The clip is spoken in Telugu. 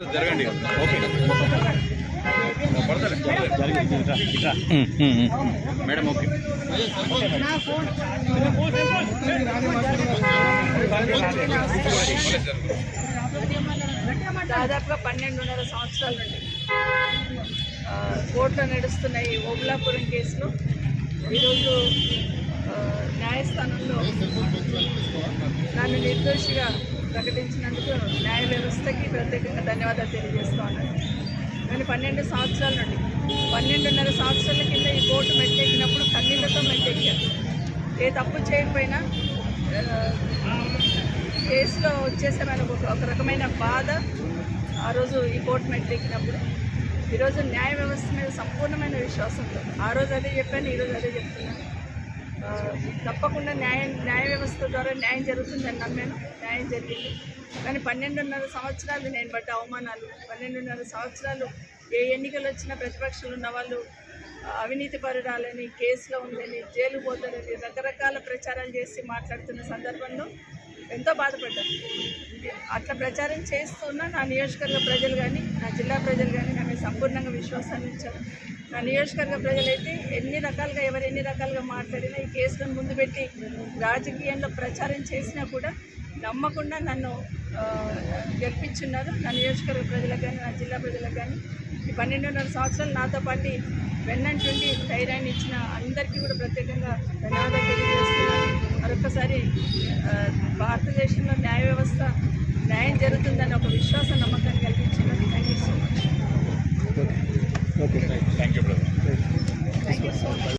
జరగండి. ఓకే. Madam okay. దాదాపుగా పన్నెండున్నర సంవత్సరాల నుండి. కోర్టులో నడుస్తున్న ఈ ఓబులాపురం కేసులో. ఈరోజు న్యాయస్థానంలో నన్ను నిర్దోషిగా ప్రకటించినందుకు న్యాయ వ్యవస్థకి ప్రత్యేకంగా ధన్యవాదాలు తెలియజేస్తా ఉన్నాను. నేను పన్నెండు సంవత్సరాల నుండి పన్నెండున్నర సంవత్సరాల కింద ఈ కోర్టు మెట్టెక్కినప్పుడు కన్నీళ్ళతో మెట్టెక్కాను ఏ తప్పు చేయకపోయినా కేసులో వచ్చేసే మనకు ఒక ఒక రకమైన బాధ ఆ రోజు ఈ కోర్టు మెట్టెక్కినప్పుడు. ఈరోజు న్యాయ వ్యవస్థ మీద సంపూర్ణమైన విశ్వాసంతో ఆ రోజు అదే చెప్పాను ఈరోజు అదే చెప్తున్నాను. తప్పకుండా న్యాయం న్యాయ వ్యవస్థ ద్వారా న్యాయం జరుగుతుందని నమ్మాను. న్యాయం జరిగింది. కానీ పన్నెండున్నర సంవత్సరాలు నేను పడ్డ అవమానాలు పన్నెండున్నర సంవత్సరాలు ఏ ఎన్నికలు వచ్చినా ప్రతిపక్షాలు ఉన్న వాళ్ళు అవినీతి పరురాలని కేసులో ఉందని జైలు పోతారని రకరకాల ప్రచారాలు చేసి మాట్లాడుతున్న సందర్భంలో ఎంతో బాధపడ్డాను. అట్లా ప్రచారం చేస్తున్న నా నియోజకవర్గ ప్రజలు కానీ నా జిల్లా ప్రజలు కానీ సంపూర్ణంగా విశ్వాసాన్ని ఇచ్చారు. నా నియోజకవర్గ ప్రజలైతే ఎన్ని రకాలుగా ఎవరు ఎన్ని రకాలుగా మాట్లాడినా ఈ కేసులను ముందు పెట్టి రాజకీయంలో ప్రచారం చేసినా కూడా నమ్మకుండా నన్ను గెలిపించున్నారు. నా నియోజకవర్గ ప్రజలకు కానీ నా జిల్లా ప్రజలకు కానీ ఈ పన్నెండున్నర సంవత్సరాలు నాతో పాటు వెన్నంటుండి ధైర్యాన్ని ఇచ్చిన అందరికీ కూడా ప్రత్యేకంగా ధన్యవాదాలు తెలియజేస్తున్నాను. మరొకసారి భారతదేశంలో న్యాయ వ్యవస్థ న్యాయం జరుగుతుందని ఒక విశ్వాస నమ్మకాన్ని Thank you, brother.